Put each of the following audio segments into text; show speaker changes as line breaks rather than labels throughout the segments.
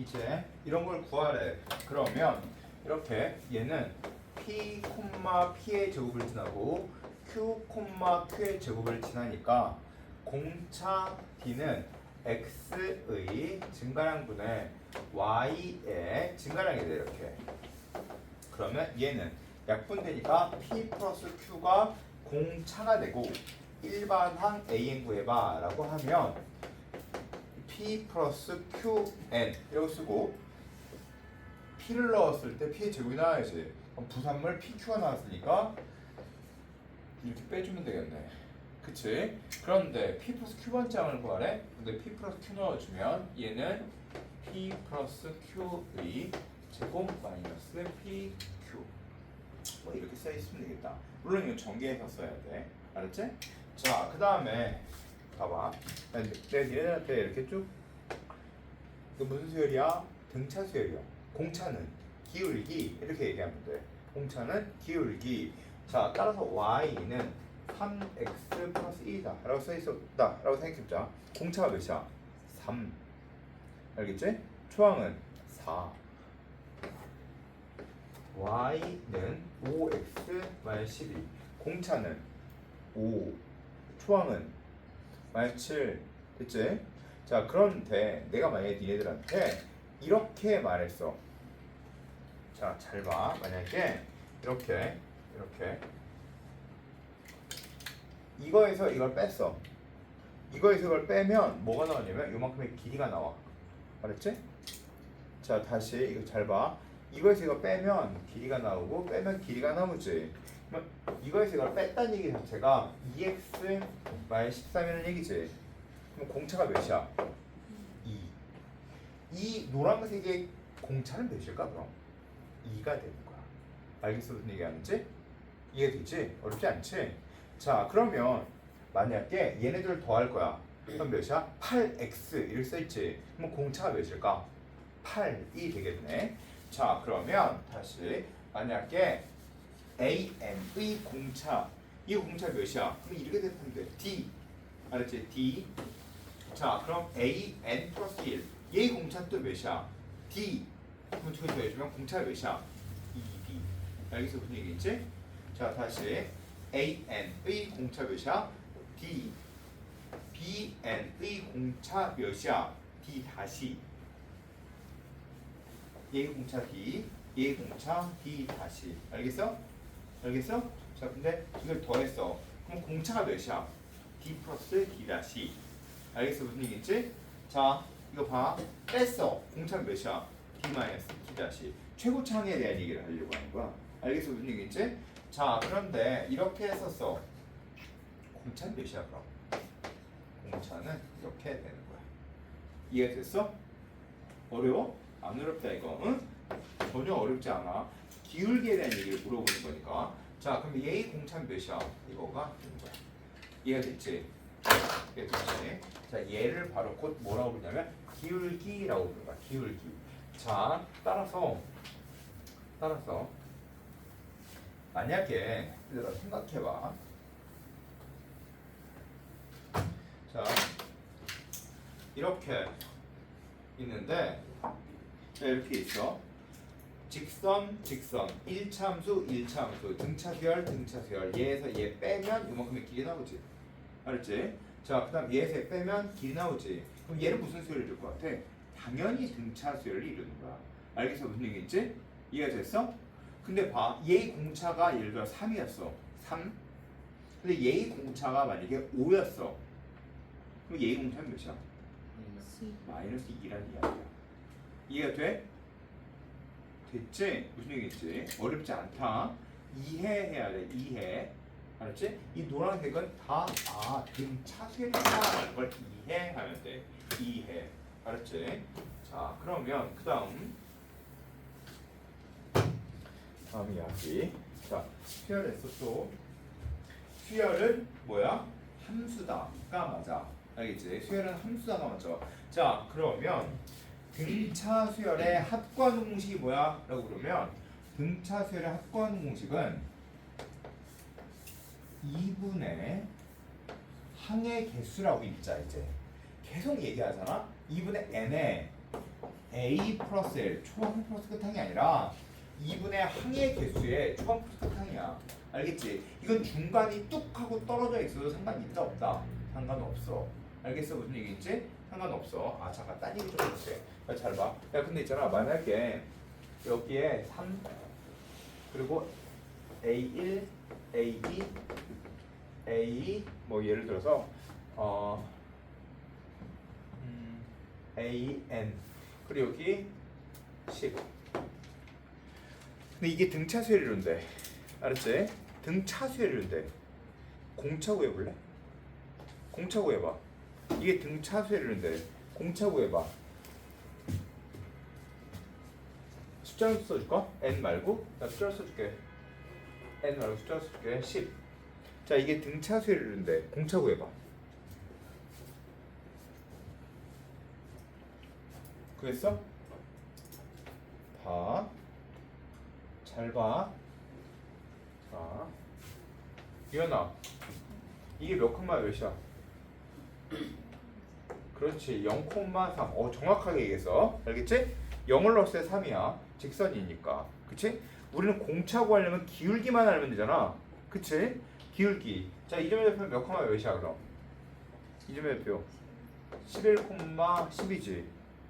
이제 이런 걸 구하래. 그러면 이렇게 얘는 p p의 제곱을 지나고 q q의 제곱을 지나니까 공차 d는 x의 증가량분의 y의 증가량이 돼 이렇게. 그러면 얘는 약분되니까 p 플러스 q가 공차가 되고 일반항 an 구해봐라고 하면 p 플러스 qn 이라고 쓰고 p를 넣었을 때 p의 제곱이 나와야지 부산물 pq가 나왔으니까 이렇게 빼주면 되겠네. 그치? 그런데 p 플러스 q번 장을 구하래? 근데 p 플러스 q 넣어주면 얘는 p 플러스 q의 제곱 마이너스 pq 뭐 이렇게 써있으면 되겠다. 물론 이건 전개해서 써야 돼. 알았지? 자 그 다음에 봐봐. 내가 니네들한테 이렇게 쭉 이거 무슨 수열이야? 등차 수열이야. 공차는 기울기 이렇게 얘기하면 돼. 공차는 기울기. 자 따라서 y는 3x 플러스 2다. 라고 써있었다. 라고 생각해보자. 공차가 몇이야? 3 알겠지? 초항은 4 y는 5x 마이너스 12 공차는 5 초항은 7 됐지? 자 그런데 내가 만약에 니네들한테 이렇게 말했어. 자 잘 봐. 만약에 이렇게 이렇게. 이거에서 이걸 뺐어. 이거에서 이걸 빼면 뭐가 나오냐면 요만큼의 길이가 나와. 알았지? 자 다시 이거 잘 봐. 이거에서 이거 빼면 길이가 나오고 빼면 길이가 나오지 그러면 이거에서 이걸 뺐다는 얘기 자체가 2x 마이너스 13이라는 얘기지 그럼 공차가 몇이야? 2 이 노란색의 공차는 몇일까 그럼? 2가 되는 거야 알겠어 무슨 얘기 하는지? 이해되지? 어렵지 않지? 자 그러면 만약에 얘네들 더할 거야 그럼 몇이야? 8x 이렇게 써있지 그럼 공차가 몇일까? 8이 되겠네 자 그러면 다시 만약에 AN의 공차 이 공차 몇이야? 그럼 이렇게 되면 돼 D 알았지? D 자 그럼 AN 플러스 1 얘의 공차 또 몇이야? D 그럼 두개 더해주면 공차가 몇이야? 2D 알겠어 무슨 얘기인지? 자 다시 AN의 공차 몇이야? D BN의 공차 몇이야? D 다시 얘의 공차 D 얘의 공차 D 다시 알겠어? 알겠어? 자 근데 이걸 더했어 그럼 공차가 몇이야? D 플러스 D 다시 알겠어 무슨 얘기인지? 자 이거 봐 뺐어 공차가 몇이야? D 마이너스 D 다시 최고차항에 대한 얘기를 하려고 하는 거야 알겠어 무슨 얘기인지? 자 그런데 이렇게 했었어 공차는 몇이야 그럼? 공차는 이렇게 되는 거야 이해 됐어? 어려워? 안 어렵다 이거 응? 전혀 어렵지 않아 기울기에 대한 얘기를 물어보는 거니까 자 그럼 얘의 공차는 몇이야? 이거가 되는 거야 이해가 됐지? 이해 됐지? 자 얘를 바로 곧 뭐라고 부르냐면 기울기라고 부르는 거야 기울기 자 따라서 따라서 만약에 얘들아 생각해봐 자 이렇게 있는데 자, 이렇게 있어 직선 직선. 1참수 1참수. 등차수열 등차수열. 얘에서 얘 빼면 이만큼의 길이 나오지. 알았지? 자 그 다음 얘에서 얘 빼면 길이 나오지. 그럼 얘는 무슨 수열을 이룰 것 같아? 당연히 등차수열을 이루는 거야. 알겠어? 무슨 얘기인지? 이해가 됐어? 근데 봐. 얘의 공차가 예를 들어 3이었어. 3 근데 얘의 공차가 만약에 5였어. 그럼 얘의 공차는 몇이야? 마이너스 2라는 이야기야. 이해가 돼? 됐지? 무슨 얘기겠지? 어렵지 않다 이해해야 돼 이해 알았지? 이 노란색은 다 아, 등차수열이다라는 걸 이해하면 돼 이해 알았지? 자 그러면 그 다음 다음 이야기 자 수열했어 또 수열은 뭐야? 함수다가 맞아 알겠지? 수열은 함수다가 맞죠 자 그러면 등차 수열의 합관 공식이 뭐야? 라고 그러면 등차 수열의 합관 공식은 2분의 항의 개수라고 읽자 이제 계속 얘기하잖아 2분의 n에 a 플러스 l 초항 플러스 끝항이 아니라 2분의 항의 개수의 초항 플러스 끝항이야. 알겠지? 이건 중간이 뚝 하고 떨어져 있어도 상관이 있다 없다. 상관없어. 알겠어 무슨 얘기인지? 상관없어. 아 잠깐 딴 얘기 좀 해줄게. 야, 잘 봐. 야 근데 있잖아 만약에 여기에 3 그리고 A1, A2, A 뭐 예를 들어서 어 음, AN 그리고 여기 10 근데 이게 등차 수열이론데 알았지? 등차 수열이론데 공차 구 해볼래? 공차 구 해봐 이게 등차 수열이론데 공차 구해봐 숫자를 써줄까? n 말고 나 숫자를 써줄게 n 말고 숫자를 써줄게 10 자 이게 등차 수열이론데 공차 구해봐 구했어? 봐. 잘 봐. 자. 유연아. 이게 몇 콤마 몇이야? 그렇지. 0,3. 어, 정확하게 얘기했어. 알겠지? 0을 넣었을 때 3이야. 직선이니까. 그치? 우리는 공차 구하려면 기울기만 알면 되잖아. 그치? 기울기. 자, 이점의 대표 몇 콤마 몇이야, 그럼? 이점의 대표. 11,12지.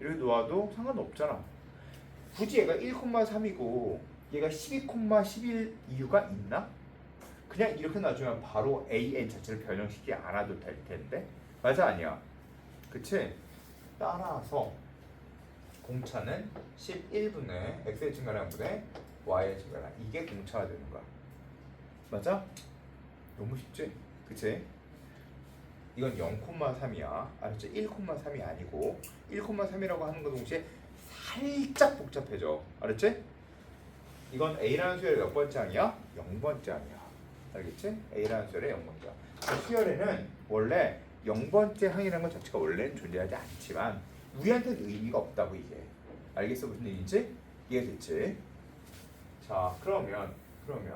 이렇게 놓아도 상관없잖아. 굳이 얘가 1,3이고 얘가 12,11 이유가 있나? 그냥 이렇게 놔주면 바로 an 자체를 변형시키지 않아도 될 텐데 맞아 아니야? 그치? 따라서 공차는 11분의 x의 증가량 분의 y의 증가량 이게 공차가 되는 거야 맞아? 너무 쉽지? 그치? 이건 0,3이야. 알았지? 1,3이 아니고 1,3이라고 하는 거 동시에 살짝 복잡해져. 알았지? 이건 A라는 수열의 몇 번째 항이야? 0번째 항이야. 알겠지? A라는 수열의 0번째 항. 그 수열에는 원래 0번째 항이라는 것 자체가 원래는 존재하지 않지만 우리한테는 의미가 없다고 이게. 알겠어? 무슨 얘기인지? 이해됐지? 자, 그러면 그러면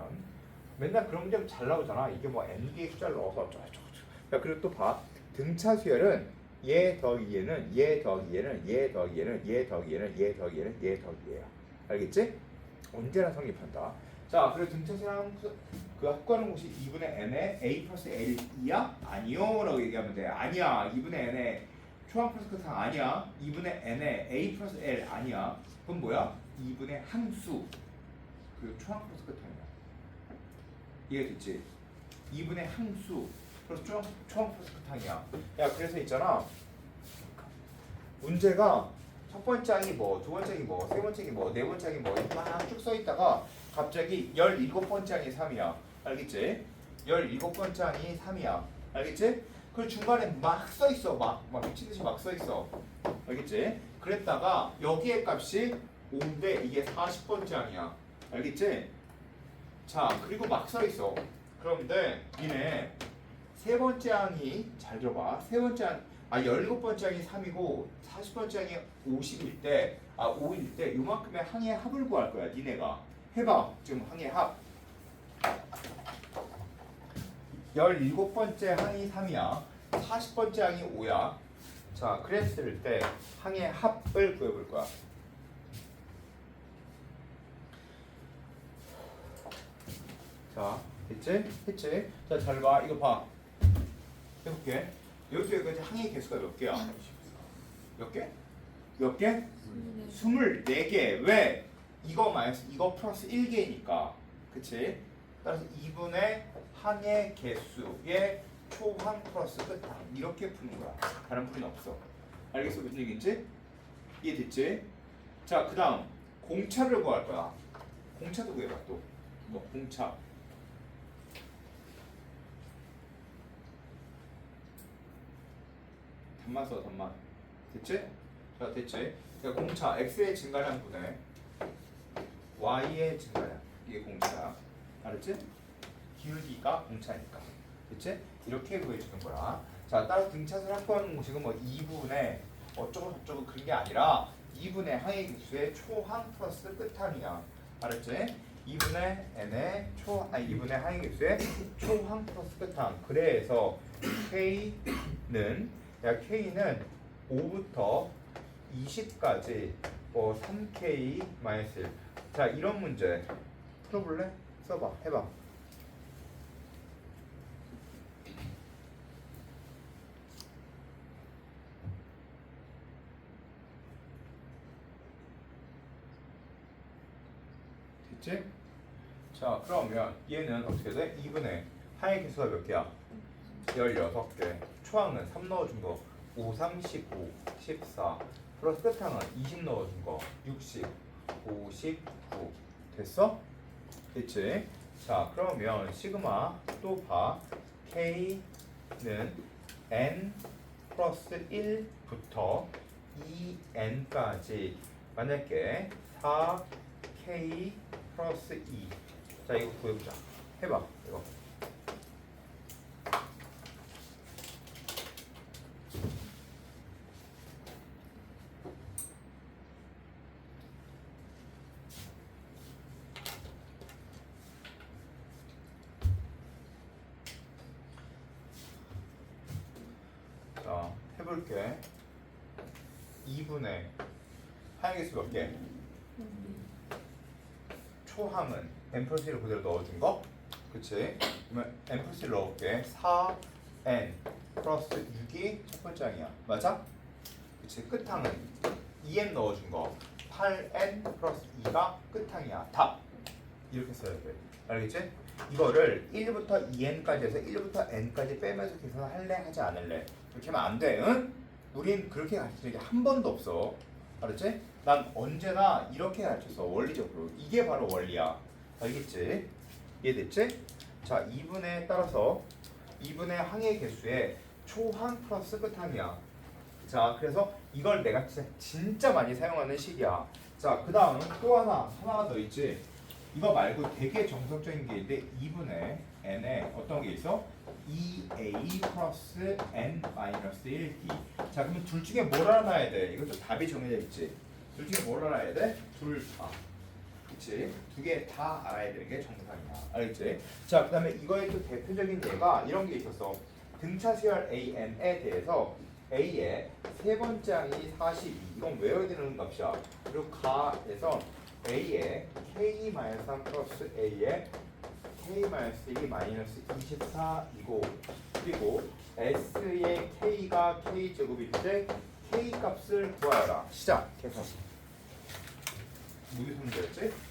맨날 그런 문제 잘 나오잖아. 이게 뭐 n개의 숫자를 넣어서 어쩌고저쩌고. 야, 그리고 또 봐. 등차 수열은 얘 더하기 얘는 얘 더하기 얘는 얘 더하기 얘는 얘 더하기 얘는 얘 더하기 얘는 얘 더하기 얘야. 알겠지? 언제나 성립한다. 자, 그리고 등차 수열은 그 합구하는 곳이 2분의 n의 a 플러스 l이야? 아니요 라고 얘기하면 돼. 아니야. 2분의 n의 초항 플러스 끝항 아니야. 2분의 n의 a 플러스 l 아니야. 그럼 뭐야? 2분의 함수 그 초항 플러스 끝항이야. 이해됐지? 2분의 함수 그래서 총, 총 플러스 끝항이야. 야 그래서 있잖아. 문제가 첫 번째 항이 뭐, 두 번째 항이 뭐, 세 번째 항이 뭐, 네 번째 항이 뭐, 막쭉 써있다가 갑자기 17번째 항이 3이야. 알겠지? 17번째 항이 3이야. 알겠지? 그 중간에 막 써있어. 막, 막 미친듯이 막 써있어. 알겠지? 그랬다가 여기에 값이 5인데 이게 40번째 항이야. 알겠지? 자, 그리고 막 써있어. 그런데 니네 세 번째 항이 잘 들어봐. 세 번째 항, 아 열일곱 번째 항이 3이고 40번째 항이 50일 때, 아 5일 때 요만큼의 항의 합을 구할 거야. 니네가 해봐. 지금 항의 합. 열일곱 번째 항이 3이야. 40번째 항이 5야. 자, 그랬을 때 항의 합을 구해볼 거야. 자, 했지? 했지? 자, 잘 봐. 이거 봐. 해볼게. 여기까지 항의 개수가 몇 개야? 몇 개? 몇 개? 24개. 왜? 이거 마이너스 이거 플러스 1개니까. 그치? 따라서 2분의 항의 개수의 초항 플러스 끝항. 이렇게 푸는 거야. 다른 풀이는 없어. 알겠어? 무슨 얘기인지? 이해됐지? 자, 그 다음. 공차를 구할 거야. 공차도 구해봐, 또. 뭐, 공차. 단만 써 단만 됐지? 자 됐지? 그러니까 공차 x의 증가량 분의 y의 증가량 이게 공차야 알았지? 기울기가 공차니까 됐지? 이렇게 구해주는 거야 자 따라서 등차를 확보하는 공식은 뭐 2분의 어쩌고 저쩌고 그런 게 아니라 2분의 항의 개수의 초항 플러스 끝항이야 알았지? 2분의 n의 초 아니 2분의 항의 개수의 초항 플러스 끝항 그래서 k는 야 K는 5부터 20까지 뭐 3k 마이너스 1. 자 이런 문제 풀어볼래? 써봐 해봐. 됐지? 자 그러면 얘는 어떻게 돼? 2분의 하의 개수가 몇 개야? 16개 초항은 3 넣어준 거 5, 3, 15, 14 플러스 끝항은 20 넣어준 거 60, 59 됐어? 됐지? 자 그러면 시그마 또 봐. K는 N 플러스 1부터 2N까지. 만약에 4K 플러스 2자 이거 구해보자. 해봐 이거 해볼게 2분의 하얀개수 몇 개? 초항은 n 플러스 1을 그대로 넣어준 거? 그치? 그러면 n 플러스 1 넣을게 4n 플러스 6이 첫 번째 항이야. 맞아? 그치. 끝항은 2n 넣어준 거. 8n 플러스 2가 끝항이야. 답. 이렇게 써야 돼. 알겠지? 이거를 1부터 2n까지 해서 1부터 n까지 빼면서 계산할래? 하지 않을래? 그렇게 하면 안 돼, 응? 우린 그렇게 가르친 적이 한 번도 없어. 알았지? 난 언제나 이렇게 가르쳤어. 원리적으로. 이게 바로 원리야. 알겠지? 이해됐지? 자 2분에 따라서 2분의 항의 개수에 초항 플러스 끝항이야. 자 그래서 이걸 내가 진짜, 진짜 많이 사용하는 식이야. 자 그 다음 또 하나 하나가 더 있지? 이거 말고 되게 정석적인 게 있는데 2분의 n에 어떤 게 있어? 2a 플러스 n 마이너스 1d 자 그러면 둘 중에 뭘 알아놔야 돼? 이것도 답이 정해져 있지 둘 중에 뭘 알아야 돼? 둘다 그치? 두 개 다 알아야 되는 게 정상이야 알겠지? 자그 다음에 이거의 또 대표적인 예가 이런 게 있었어 등차수열 an에 대해서 a의 세 번째 항이 42 이건 외워야 되는 값이야 그리고 가에서 a의 k-3 플러스 a의 k-1이 마이너스 24이고 그리고 s의 k가 k제곱일 때 k 값을 구하여라. 시작. 계산 무슨 문제였지?